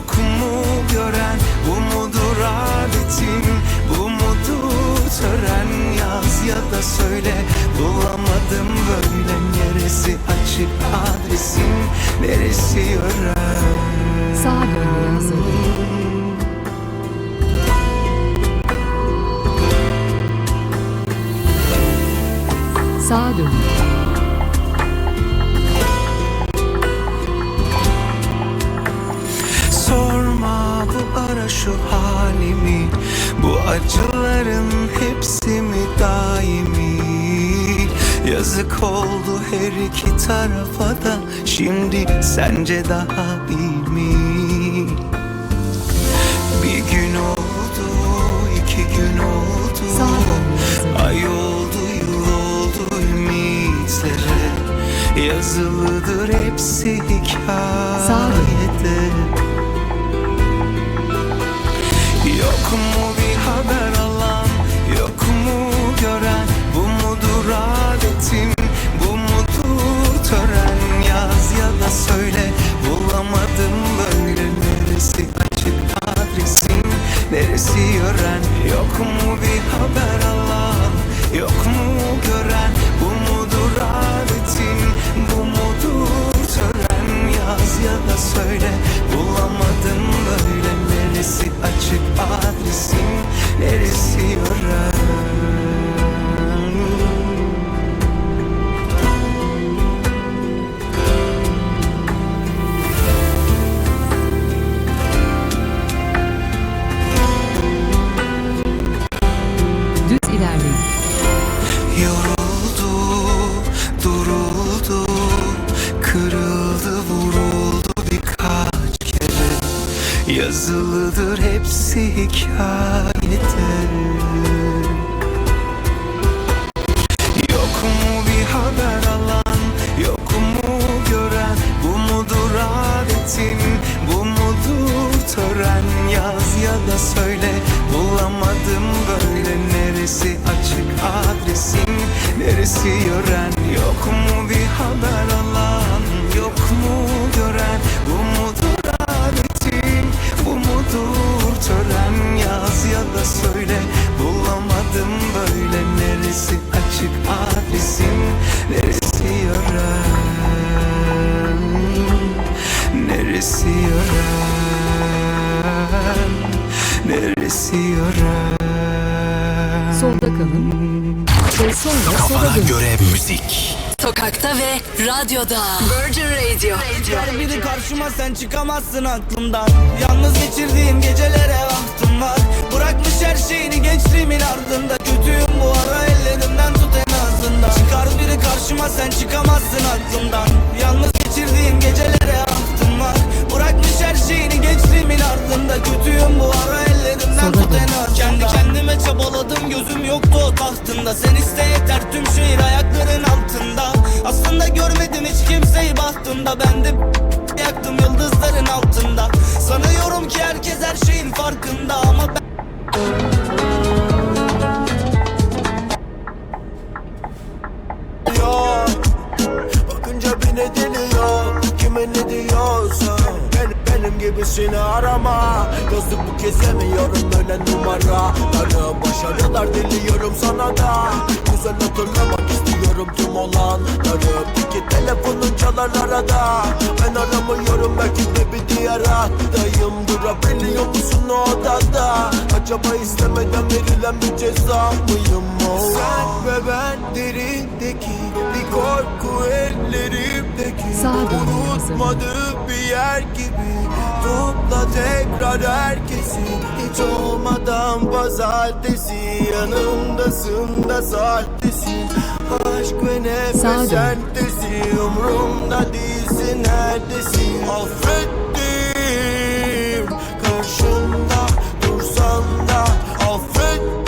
Yok mu gören bu mudur adetin Bu mudur tören yaz ya da söyle Bulamadım böyle neresi açık adresin Neresi yören Sağa dönmeye hazırlanın. Sağa dönün. Acıların hepsi mi daimi Yazık oldu her iki tarafa da Şimdi sence daha iyi mi? Bir gün oldu, iki gün oldu. Ay oldu, yıl oldu ümitlere Yazılıdır hepsi Sağ duruldu, kırıldı, vuruldu birkaç kere. Yazılıdır hepsi hikayede Ve sonra sola dönün. göre müzik. Sokakta ve radyoda. Virgin Radio. Çıkar biri karşıma sen çıkamazsın aklımdan. Yalnız geçirdiğim gecelere vaktim var. Bırakmış her şeyini gençliğimin ardında. Kötüyüm bu ara ellerimden tut en azından. Çıkar biri karşıma sen çıkamazsın aklımdan. Yalnız geçirdiğim gecelere vaktim var. Bırakmış her şeyini gençliğimin ardında. Kötüyüm bu ara ellerimden tut en azından. Kendi kendime gözüm yoktu o tahtında. Sen iste yeter tüm şehir ayakların altında. Aslında görmedim hiç kimseyi bahtımda Ben de yaktım yıldızların altında. Sanıyorum ki herkes her şeyin farkında Ama ben Bakınca bir nedeni yok. Kime ne diyorsa gibisini arama. Gözlük bu kez yemiyorum öyle numaraları Başarılar diliyorum sana da. Güzel hatırlamak istiyorum tüm olanları. Peki telefonun çalar arada. Ben aramıyorum belki de bir diğer hattayım Durabiliyor musun o odada? Acaba istemeden verilen bir ceza mıyım? O Sen ve ben derindeki korku ellerimdeki. Unutmadığım bir yer gibi. Topla tekrar herkesi. Hiç olmadan pazartesi. Yanımdasın da sahtesin Aşk ve nefes sentezi Umrumda değilsin neredesin? Affettim. Karşında dursan da Affettim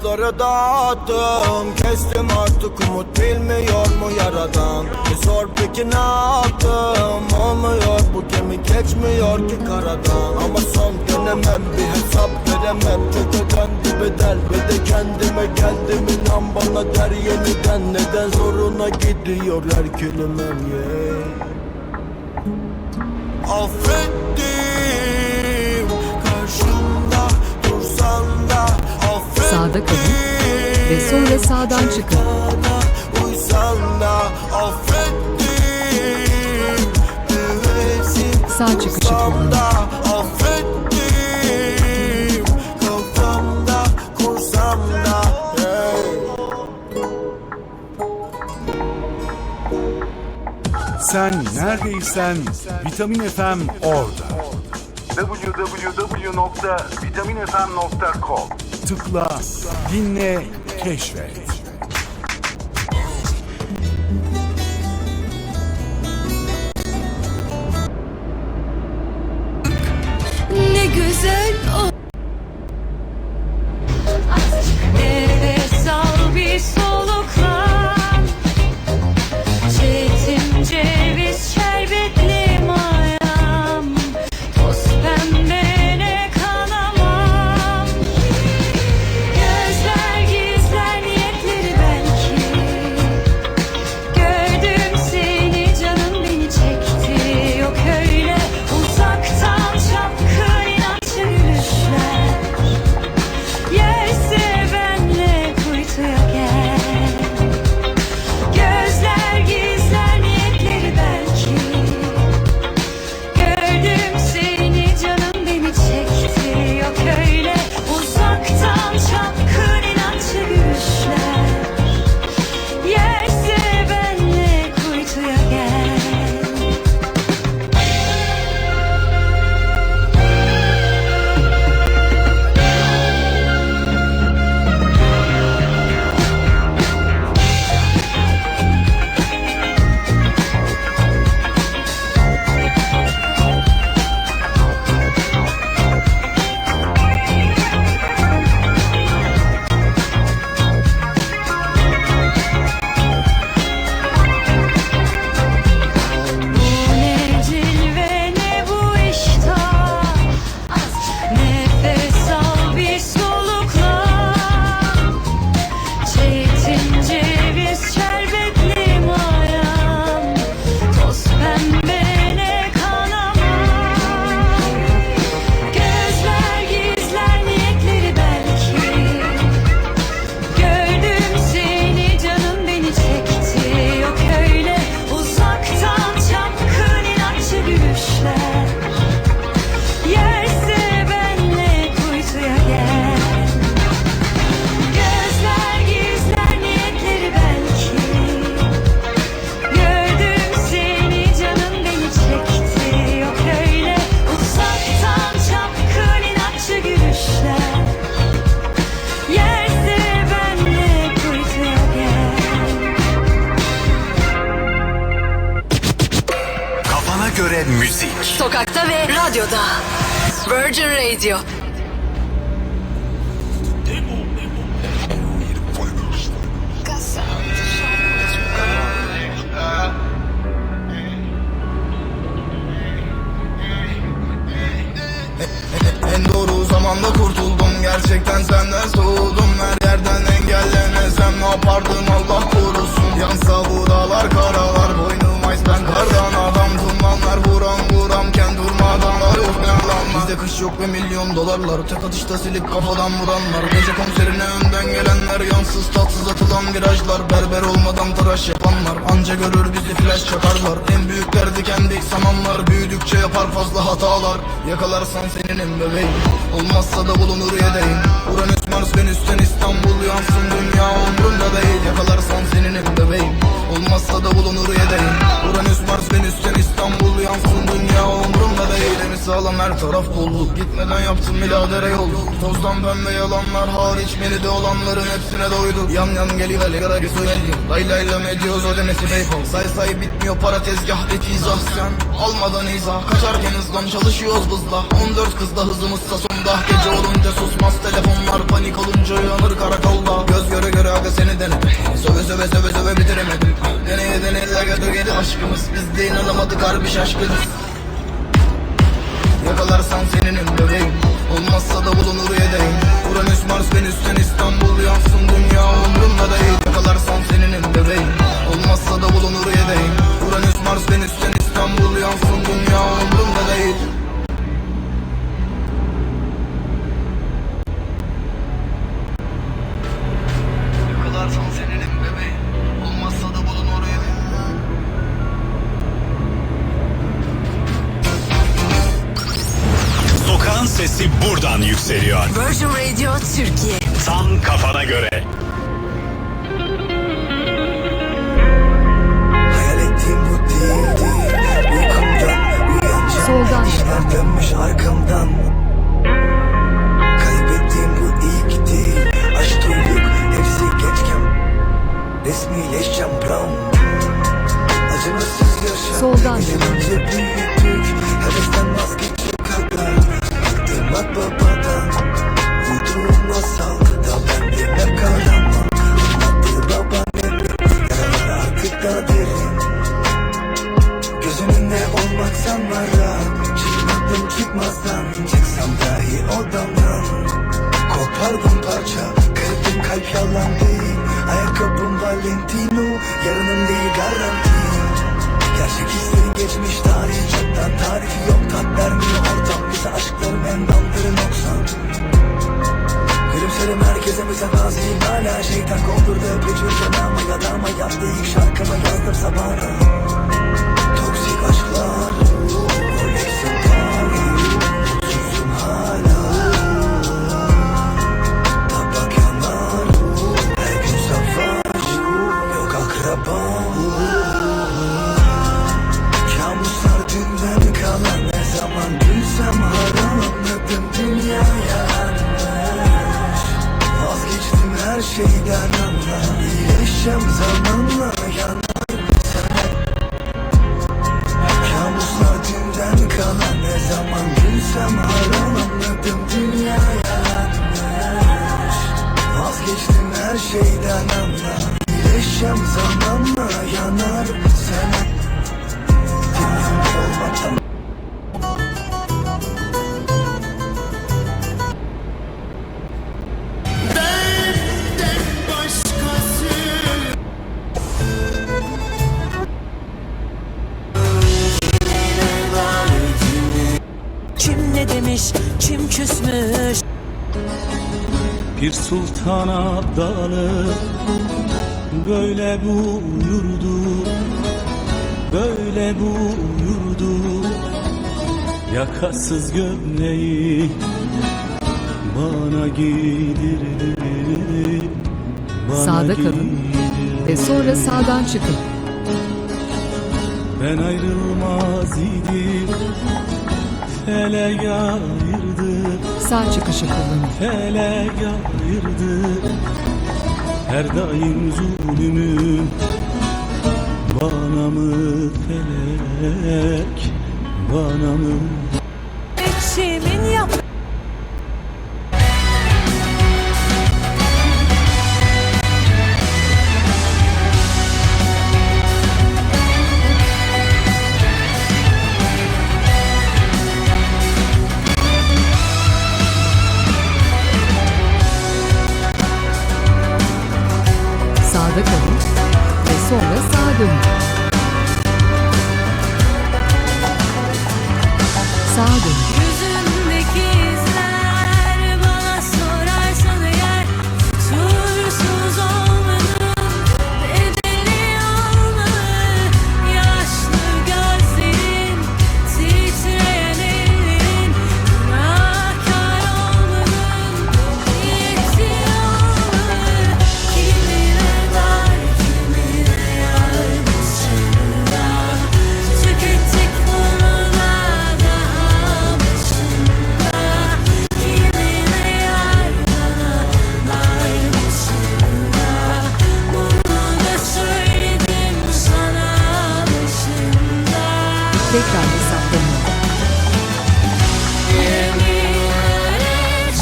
Kafamda kursam da hey. E kartla Yolları dağıttım. Kestim artık umut bilmiyor mu yaradan? Bir sor peki ne yaptım? Olmuyor bu gemi geçmiyor ki karadan. Ama son dönemem bir hesap veremem. Çok ödendi bedel ve de kendime geldim. İnan bana der yeniden. Neden zoruna gidiyor her kelimem yeah. Affettim Sağda kalın ve sonra sağdan çıkın. Sağ çıkışı kullanın. da Affettim Kafamda kursam da hey. Sen neredeysen Vitamin FM orada. www.vitaminfm.com Tıkla, dinle, keşfet. Müzik. Sokakta ve radyoda. Virgin Radio. En doğru zamanda kurtuldum. Gerçekten senden soğudum. Her yerden engellemesem ne yapardım Allah korusun. Yansa bu dağlar karalar Boynum ice ben kardan adam Dumanlar vuran vuramken durmadan Ay yok ne alan Bizde kış yok ve milyon dolarlar. Tek atışta silip kafadan vuranlar. Gece konserine önden gelenler Yansız tatsız atılan virajlar. Berber olmadan tıraş yapanlar. Anca görür bizi flash çakarlar. En büyüklerdi kendi samanlar Büyüdükçe yapar fazla hatalar. Yakalarsan seninim bebeğim. Olmazsa da bulunur yedeğim Uranüs Mars Venüs'ten İstanbul yansın. Dünya umrumda değil. Yakalarsan seninim bebeğim. Olmazsa da bulunur yedeğim Uranüs Mars Venüs'ten İstanbul yansın. Dünya umrumda değil. Emi sağlam her taraf bolluk. Gitmeden yaptım biladere yolluk Tozdan pembe yalanlar hariç Menüde olanların hepsine doyduk. Yan yan geliver yara bir söyleyeyim Lay lay lam ediyoruz ödemesi paypal Say say bitmiyor para tezgah et izah Sen almadan izah. Kaçarken hızlan çalışıyoruz hızla. 14 kızda hızımızsa sonda Gece olunca susmaz telefonlar. Panik olunca uyanır karakolda. Göz göre göre aga seni denedi Söve söve söve söve bitiremedim. Deneye deneye götür geri aşkımız. Biz de inanamadık harbi şaşkınız. Yakalarsan seninim bebeğim Olmazsa da bulunur yedeğim Uranüs Mars Venüs'ten İstanbul yansın. Dünya umrumda değil. Yakalarsan seninim bebeğim Olmazsa da bulunur yedeğim Uranüs Mars Venüs'ten İstanbul yansın. Dünya umrumda değil sesi buradan yükseliyor. Virgin Radio Türkiye. Tam kafana göre. Soldan. İşler dönmüş arkamdan Kaybettiğim bu ilk değil Aşk duyduk hepsi geçken Resmileşeceğim brown Acımasız yaşam Soldan. Önce büyüdük Hevesten kadar Baktım bak babadan Uyduğum masal Da bendim hep kahraman. Anlattı babaannem Yaralar artık daha derin. Göz önünde olmak sanmara Çıkmadım çıkmazdan. Çıksam dahi odamdan. Kopardım parça Kırdım kalp yalan değil. Ayakkabım Valentino Yarının değil garanti Gerçek hislerin geçmiş tarihi çoktan Tarifi yok. Tat vermiyor ortam Bize aşkların en dandırı noksan Gülümserim herkese mütevaziyim hala Şeytan kondurdu öpücüğü canıma Yadama yaptı ilk şarkımı yazdım sabahına şeyden anla İyileşeceğim zamanla yanar sana Kabuslar dünden kalan Ne zaman gülsem haram Anladım dünyaya yanlış Vazgeçtim her şeyden anla İyileşeceğim zamanla yanar Bir sultana dalı. Böyle buyurdu Böyle buyurdu. Yakasız gömleği Bana giydirdi bana Sağda kalın ve sonra sağdan çıkın. Ben ayrılmaz idim Felek ayırdı Sağ çıkışı kullanın. Felek ayırdı Her daim zulmüm Bana mı felek Bana mı İçimin yap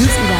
This is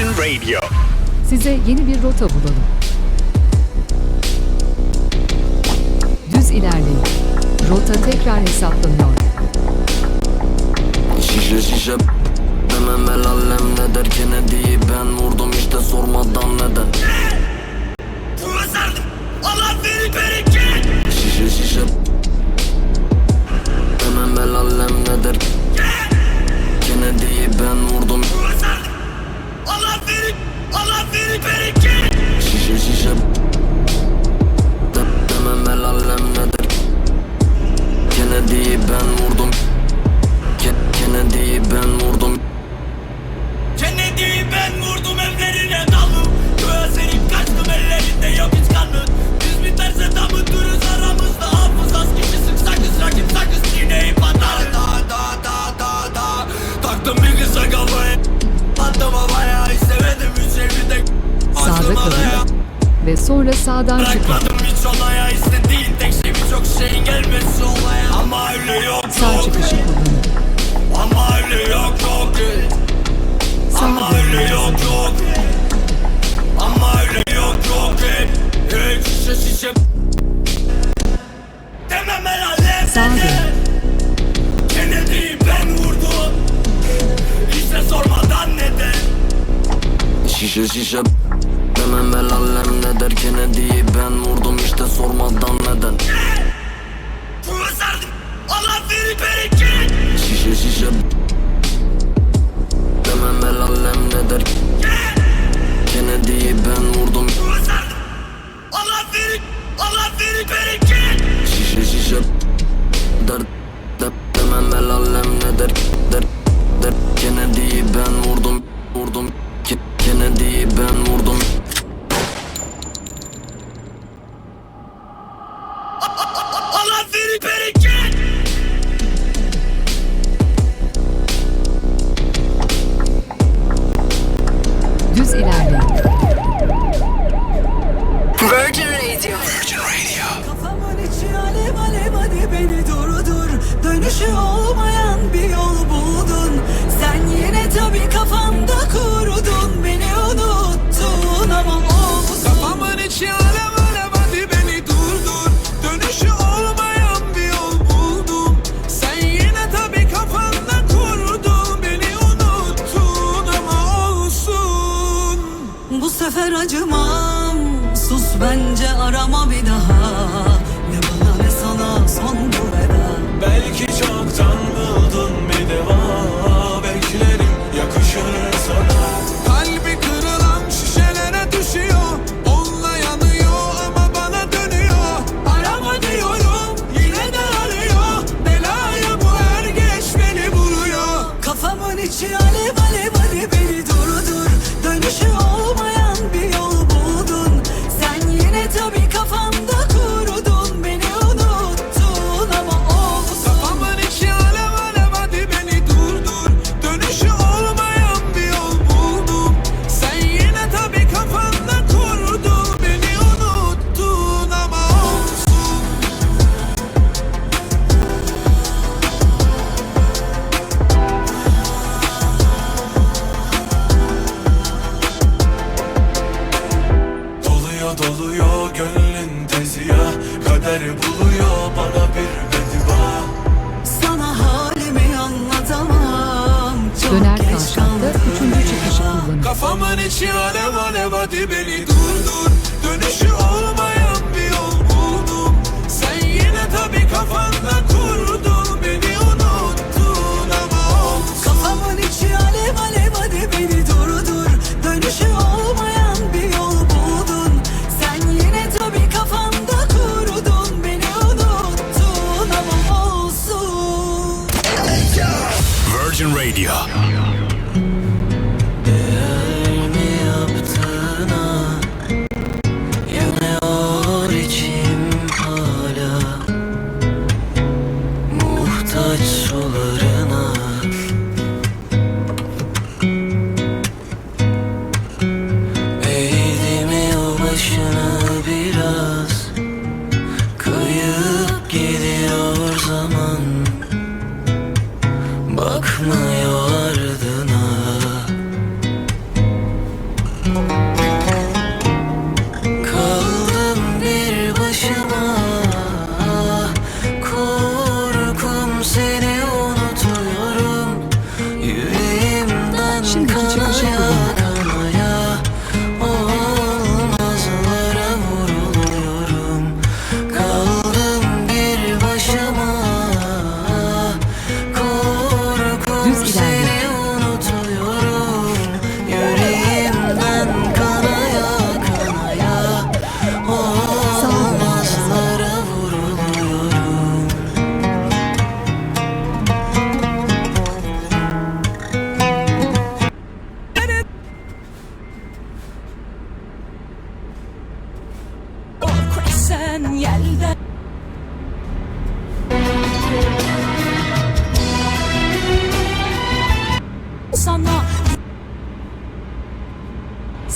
Virgin Radio. Size yeni bir rota bulalım. Düz ilerleyin. Rota tekrar hesaplanıyor. Şişe şişe demem el alem ne der Kennedy'yi ben vurdum işte sormadan neden. Profesör Allah beni bereket. Şişe şişe demem el alem ne der Kennedy'yi ben vurdum. Profesör Allah beni, Allah beni beni geri. Şişe şişe. Demem el alem nedir? Kennedy'yi ben vurdum. Şişe şişe Demem el alem ne der Kennedy'yi ben vurdum işte sormadan neden. Profesör Allah verir bereket Şişe şişe Demem el alem ne der Kennedy'yi ben vurdum. Profesör Allah verir Allah verir bereket Şişe şişe Der Demem el alem ne der Der Der Kennedy'yi ben vurdum Vurdum. Kennedy'yi ben vurdum.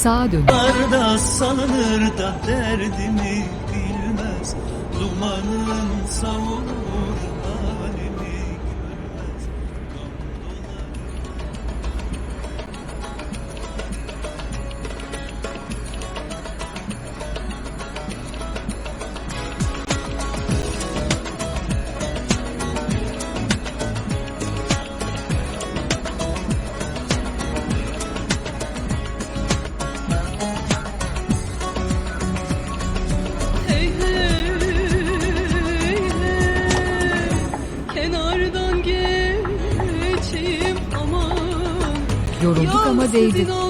sağa dönün. Arda salınır da derdimi bilmez. Dumanın savunur. Tazeydi.